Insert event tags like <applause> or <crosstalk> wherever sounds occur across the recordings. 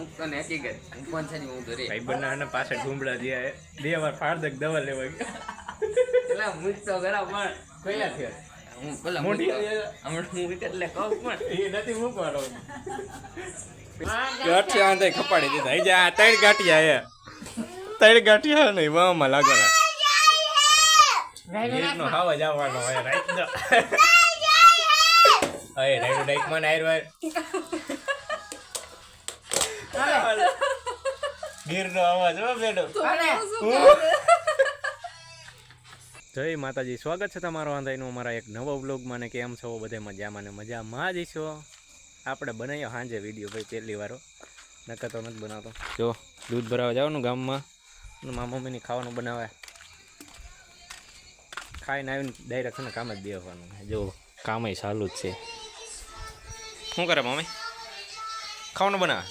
મૂકતો હકીકત. હું હું ભાઈ દે બે વાર ફાળદક દવા લેવા એટલે મૂકતો ઘરા પણ કયા થયા હું પેલા મોટી હમણાં હું એટલે કહું પણ. એ નથી મૂકવાનો. ગાંઠિયા આંધે ખપાડી દીધા. એ જા ત્રણ ગાંઠિયા હે. ત્રણ ગાંઠિયા નહીં વામાં લાગવાના ગીરનો હાવ જ આવવાનો હોય રાઈટ દો અરે રાઈટ આયર હોય. ગીરનો અવાજ હો બેડો. જય માતાજી સ્વાગત છે તમારો આંધાઈનું અમારા એક નવો વ્લોગમાં ને કેમ છો? બધે મજામાં ને મજામાં જ છો? આપણે બનાવ્યો સાંજે વીડિયો ભાઈ પહેલી વારો નકર તો નથી બનાવતો. જો દૂધ ભરાવા જવાનું ગામમાં. અને મારા મમ્મીની ખાવાનું બનાવે ખાઈને આવીને ડાયરેક્ટ છે ને કામ જ દેવાનું જો કામ ચાલુ જ છે. શું કરે મમ્મી? ખાવાનું બનાવે?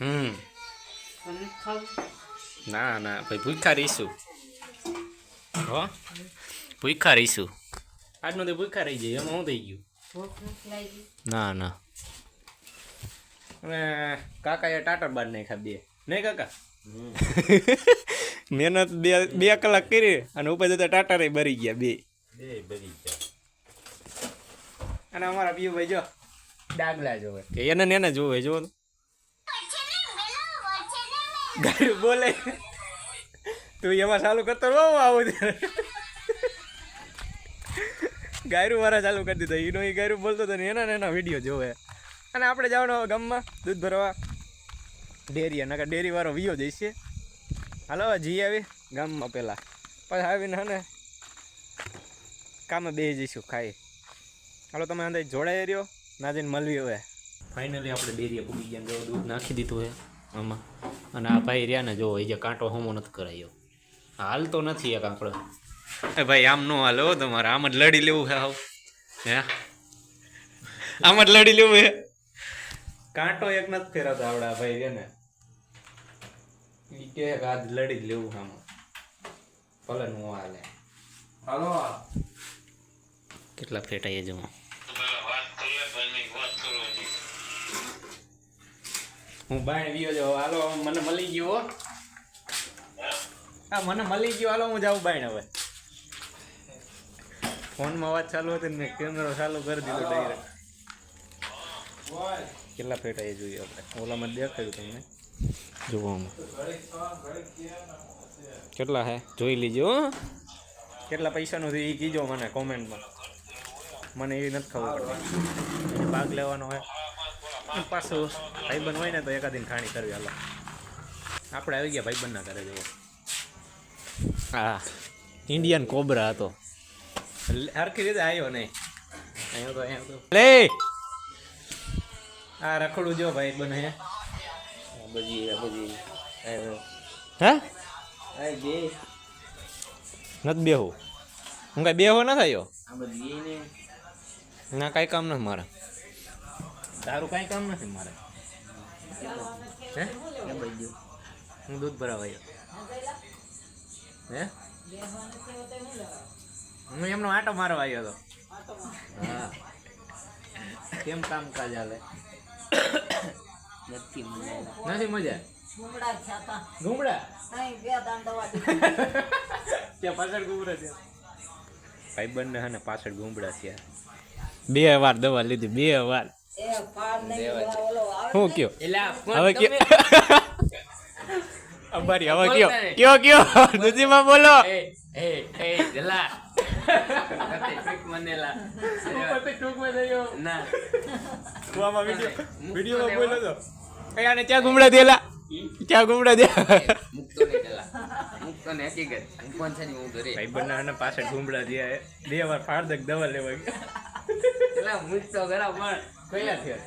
હમ. ના ના ભાઈ ભૂખા રહીશું. હો? ભૂખા રહીશું. આજનો તો ભૂખા રહી જાય એમાં શું થઈ ગયું? ના ના. અને કાકાએ ટાટર બાર નાખ્યા બે. નહીં કાકા? <laughs> મહેનત બે બે કલાક કરી અને ઉપર જતા ટાટરે બરી ગયા બે. અને અમારા પીયું ભાઈ જો ડાગલા જોવે. કે એને ને એને જોવે જોવો તો. ગાડી બોલે. તું એમાં ચાલુ કરતો રહો આવું ગાયરું વાળા ચાલુ કરી દીધા. એનો એ ગાયરું બોલતો હતો ને એના એના વીડિયો જોવે. અને આપણે જવાનો ગામમાં, દૂધ ભરવા. ડેરી નકર ડેરી વાળો વિયો જઈશે. હાલો જઈ આવી, ગામમાં પહેલાં પછી આવીને ને, કામે બે જઈશું, ખાઈ. હાલો, તમે અંદર જોડાઈ રહ્યો. ના જઈને મળવી હવે. ફાઇનલી આપણે ડેરીએ પૂગી ગયા દૂધ નાખી દીધું છે આમાં. અને આ ભાઈ રહ્યા ને જો એ જે કાંટો હોમો નથી કરાયો. હાલતો નથી એક આંકડો. એ ભાઈ આમ નો હાલો તમારે. આમ જ લડી લેવું છે હાવ. હે? આમ જ લડી લેવું હે કાંટો એક નથી ફેરાતો આવડા ભાઈ છે ને ઈ કે આજ લડી જ લેવું છે ભલે નો હાલે. હાલો. કેટલા ફેટાઈએ જો હું બાય વિયો જો હાલો મને મળી ગયો હો. મને મળી ગયો. હાલો હું જાઉં બાય હવે. ફોનમાં અવાજ ચાલુ હતો ને મેં કેમેરો ચાલુ કરી દીધો ડાયરેક્ટ કેટલા ફેટા એ જોઈએ આપણે? ઓલામાં દેખાયું તમને? જોવામાં કેટલા હે? જોઈ લીજો હો. કેટલા પૈસાનું છે એ કીજો મને કોમેન્ટમાં મને એ નથી ખબર પડતી. ભાગ લેવાનો હોય. પાછું ભાઈબંધ હોય ને તો એકાદીને ખાણી કરવી હાલો. આપણે આવી ગયા ભાઈબંધના ઘરે જવો હા. ઇન્ડિયન કોબરા હતો. હરખી રીતે આવ્યો નહીં. અહીંયા તો અહીંયા તો. લે! આ રખડું જો ભાઈ બને. બજી બધી હા? નથી બેહું હું કાંઈ બેહો ન થયો? ના કાંઈ કામ નથી મારે. તારું કાંઈ કામ નથી મારે? હે? હું દૂધ ભરાવા આવ્યો. હે? હું એમનો આટો મારવા આવ્યો હતો હા. કેમ કામકાજ હાલે? નથી મજા નથી મજા ગુમડા <laughs> ત્યાં પાછળ ગુમડા છે. ભાઈ બંને હે ને પાછળ ગુમડા થયા. બે વાર દવા લીધી બે વાર. શું કયો? હવે કયો? અંબારી હવે કયો? કયો કયો? દૂધીમાં બોલો. હું. હું પાછળ ઘૂમડા દે વાર ફાળદક દવા લેવા ગયા હું તો ઘરા પણ કયા થયો.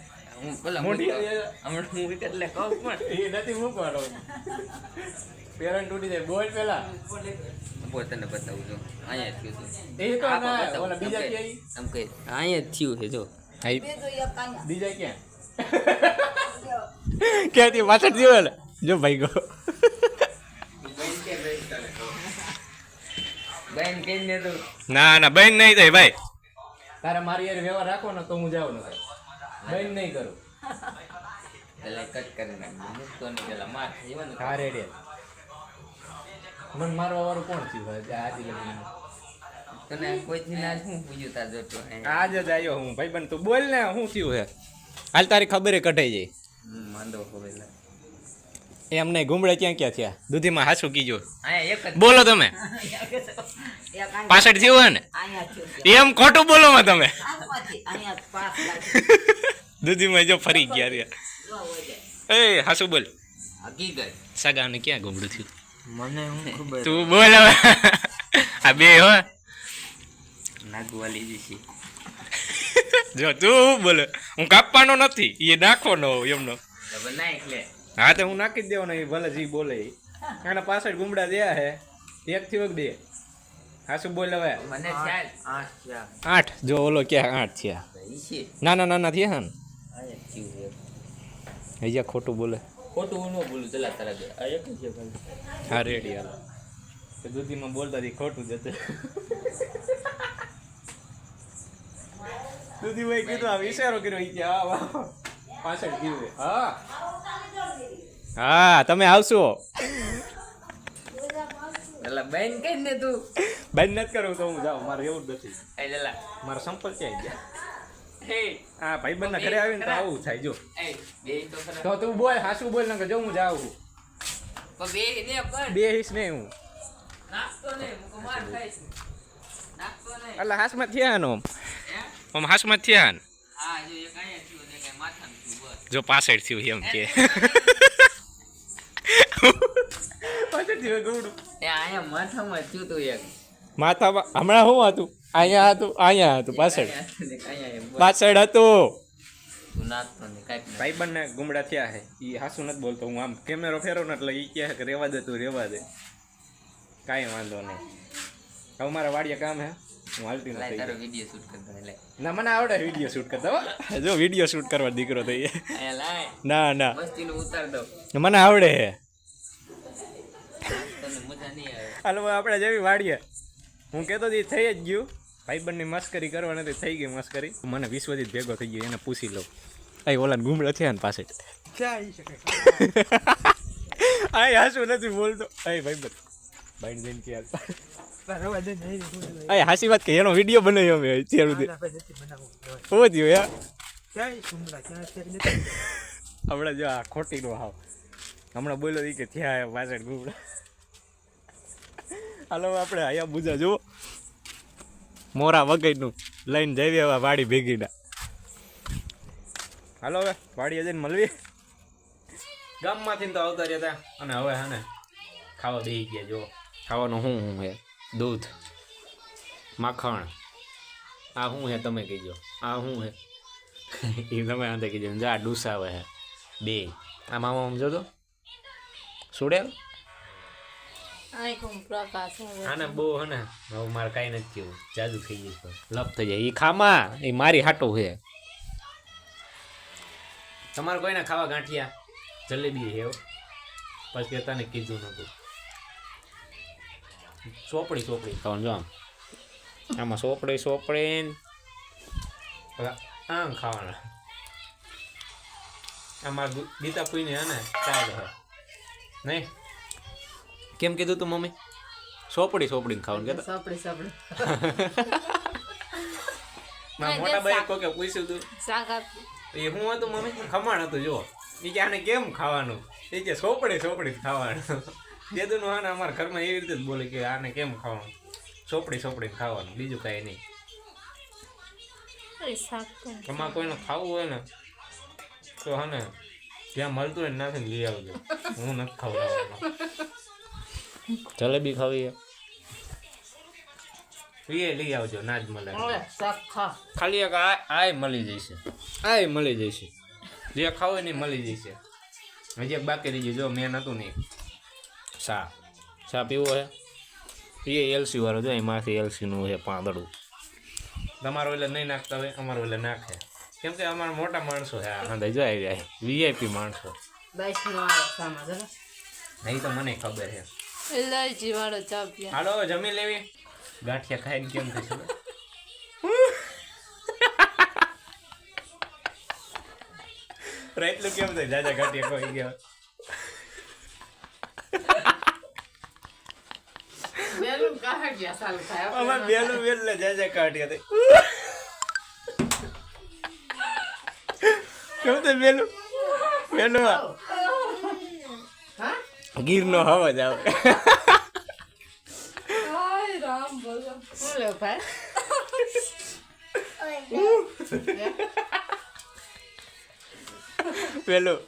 હું પેલા મોટી હમણાં હું એટલે કહું પણ. એ નથી મૂકવાનો. પેરણ તૂટી જાય. બોલ પેલા બોલ બતાવું છું. અહીંયા જ થયું એ તો ના, ઓલા બીજા આમ આમ કહી અહીંયા જ થયું છે જો. બીજું બીજા ક્યાં? <laughs> ક્યાંથી? પાછળ થયો ને જો ભાઈ ગો. ને તો? ના ના બેન નહીં થાય ભાઈ. તારે મારી યાર વ્યવહાર રાખો ને તો હું જાઉં ને બંધ નહીં કરું. એટલે કટ કરી નાખ મૂકતો નહીં પેલા માર જીવન. હા રેડી મને મારવા વાળું કોણ થયું આજે લગીને. તને કોઈ થી ના શું પૂછ્યું તા જોતો આજ જ આવ્યો હું ભાઈબંધ તું બોલ ને શું થયું હે? હાલ તારી ખબર કઢાઈ જાય માંદો હવે લે. એમ નહીં ગુમડે ક્યાં ક્યાં થયા? દૂધીમાં હાસું કીજો. અહીંયા એક જ બોલો તમે. <laughs> એક અહીંયા પાછળ થયું હે ને? અહીંયા થયું છે. એમ ખોટું બોલો માં તમે. આમાંથી અહીંયા પાસ લાગે. <laughs> દૂધીમાં જો ફરી ગયા રહ્યા. જો હોય જાય. એ હાસુ બોલ. હકીકત. સગાને ક્યાં ગુમડું થયું? મને હું ખબર. તું બોલ હવે. <laughs> આ બે હો. નાગવાલી જશે જો તું બોલે. હું કાપવાનો નથી એ નાખવાનો હોય એમનો. હવે ના એટલે. હા તો હું નાખી જ દેવાનો એ ભલે જી બોલે. એના પાછળ ગુમડા દયા હે. એક થી એક હા શું બોલે હવે? મને ખ્યાલ. આઠ જો ઓલો ક્યાં આઠ થયા. ના ના નાના ના થયા હા અહીંયા છે. ખોટું બોલે. ખોટું હું ન બોલું ચલા તારા દે આ એક છે હા રેડી હાલો. તો દૂધીમાં બોલતા હતી ખોટું દૂધી દૂધીભાઈ કીધું આ વિચારો કર્યો કે આ પાછળ કીધું હા. હા તમે આવશો. એટલે બેન કઈ ને તું. બંધ નથી કરું તો હું જાઉં મારે એવું જ નથી. એ લેલા. મારા સંપર્ક ક્યાંય ગયા? હે હા ભાઈબંધના ઘરે આવીને તો આવું થાય જો. તો તો તું બોલ હાસું બોલ ને જો હું જાઉં. બે ને હિસ નહીં હું એટલે હાસમાં થયા નો આમ? હાસમાં થયા હા જો એક અહીંયા થયું ને કઈ માથામાં જો પાછળ થયું એમ કે. પાછળ થયું ગોળું. એ અહીંયા માથામાં થયું તું એક. માથામાં હમણાં શું હતું? અહીંયા હતું અહીંયા હતું પાછળ. ને પાછળ હતું. નહીં. ભાઈબંધને ગુમડા થયા છે એ હાસું નથી બોલતો હું આમ કેમેરો ફેરો ને એટલે એ કહે કે રેવા દે તું રેવા દે. કાંઈ વાંધો નહીં. હવે મારા વાડિયા કામ હે. હું હાલતી નથી તારો વીડિયો શૂટ કરતો ને ના મને આવડે વીડિયો શૂટ કરતા જો વીડિયો શૂટ કરવા દીકરો થઈ. ના ના. મસ્તીનું ઉતાર દો મને આવડે હે તને મજા નહીં આવે હાલો આપણે જેવી વાડીએ. હું કહેતો હતી થઈ જ ગયું. ભાઈબંધની મસ્કરી કરવા નથી થઈ ગઈ મસ્કરી. મને વિશ્વજીત ભેગો થઈ ગયો એને પૂછી લઉં. અહીં ઓલા ગુમડો થયા ને પાસે આ હાસું નથી બોલતો. અહીં ભાઈબંધ. ભાઈ જઈને કે અહીં હાસી વાત કે એનો વીડિયો બનાવ્યો અમે અત્યાર સુધી. શું થયું યાર હમણાં જો આ ખોટી નો હાવ. હમણાં બોલ્યો ઈ કે થયા પાછળ ગુમડા. હાલો, આપણે અહીંયા બુજા જુઓ. મોરા વગઈનું લઈને જઈએ હવે વાડી ભેગીના. હાલો હવે, વાડીએ જઈને મળવી ગામમાંથી તો આવતા હતા અને હવે હે ને, ખાવા બેસી ગયા જો ખાવાનું શું શું હે દૂધ, માખણ. આ શું હે તમે કહેજો? આ શું હે <laughs> એ તમે આંધે કહેજો. જા, ડૂસાવે હે બે. આ મામા આમ જોતો સુડેલ? આવે. આને બહુ હે હવે મારે કાંઈ નથી કેવું જાદુ થઈ જશે લપ થઈ જાય. એ ખામાં એ મારી હાટો છે. તમારે કોઈને ખાવા ગાંઠિયા? જલેબી છે પછી કે તને કીધું નતું. ચોપડી ચોપડી. ખાવાનું જો આમ. આમાં ચોપડી ચોપડી આમ ખાવાના. આમાં ગીતા પૂઈને હે ને ચાલે હે. નહીં? કેમ કીધું તું મમ્મી? સોપડી સોપડીને ખાવાનું કહેતા સોપડી સોપડી. <laughs> મારા મોટા ભાઈ કોકે પૂછ્યું તું. શાક આપ એ હું હતું મમ્મી? ખમણ હતું જો એ કે આને કેમ ખાવાનું? એ કે સોપડી સોપડી ખાવાનું. <laughs> દેદુનું હા ને અમારા ઘરમાં એવી રીતે જ બોલે કે આને કેમ ખાવાનું? સોપડી સોપડી ખાવાનું બીજું કાંઈ નહીં. અરે તમારે કોઈને ખાવું હોય ને તો હા ને જ્યાં મળતું હોય ને નાખીને લઈ આવજો. હું નથી ખાવડાવવાનો જલેબી ખાવી એ લઈ આવજો ના જ મળે. ખાલી એક આય મળી જશે. આય મળી જશે. જે ખાવ ને મળી જશે. હજી એક બાકી રહી જો મેં હતું નહીં. સા સા પીવો હે? એ એલસી વાળો જો એમાંથી એલસીનું છે પાંદડું. તમારો એટલે નહીં નાખતા હોય અમારો એટલે નાખે. કેમ કે અમારા મોટા માણસો છે હા જો આવી જાય. વીઆઈપી માણસો. નહીં તો મને ખબર છે ઇલાયચી વાળો ચા પીએ હાલો જમી લેવી. ગાંઠિયા ખાઈને કેમ થશે રાતનું કેમ થાય? જાજા ગાંઠિયા કોઈ ગયા બેલું કાહે ગયા સાલ થાય. અમાર બેલું બેલ જાજા કાઢ્યા તે. કેમ તે બેલું? બેલું ગીરનો અવાજ આવે. લેવું ભાઈ. પેલું. <laughs>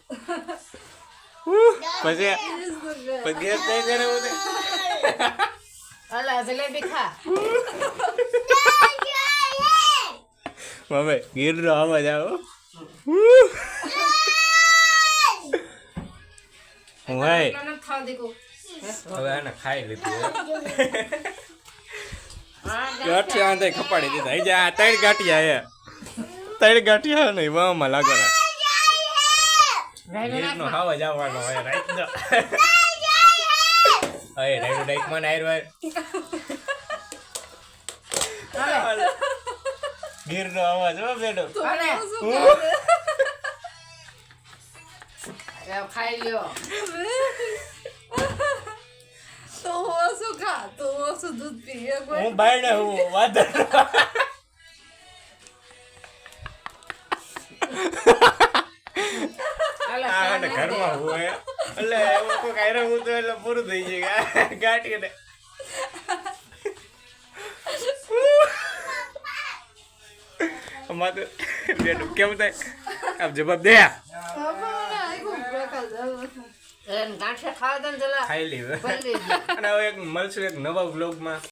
પછી પછી નહીં કરે તે. અલા જલેબી ખા. મમ્મી ગીરનો અવાજ આવે હો. ખાવા દીકું હવે આને ખાઈ લીધું <laughs> ગાંઠિયા આંધે ખપાડી દીધા. એ જા ત્રણ ગાંઠિયા હે. ત્રણ ગાંઠિયા નહીં વામાં લાગો ના. અવાજ આવવાનો હોય રાઈટ દો અરે રાઈટમાં નાયર હાલે. ગીરનો અવાજ હો બેડો ખાઈ લ્યો. <laughs> હું શું ખા તો હું શું દૂધ પીએ? હું બાયણે હું નહીં. ઘરમાં દે. હું હે. એટલે એવો કોઈ કાયરો હું તો એટલે પૂરું થઈ જાય ગાંઠી ને અમાર તો કેમ થાય. આપ જવાબ દે ખબર આખું પ્રકાશ આવે. એને ગાંઠિયા ખાવા દે ને જલા. ખાઈ લીધું. અને હવે એક મળશું એક નવા વ્લોગમાં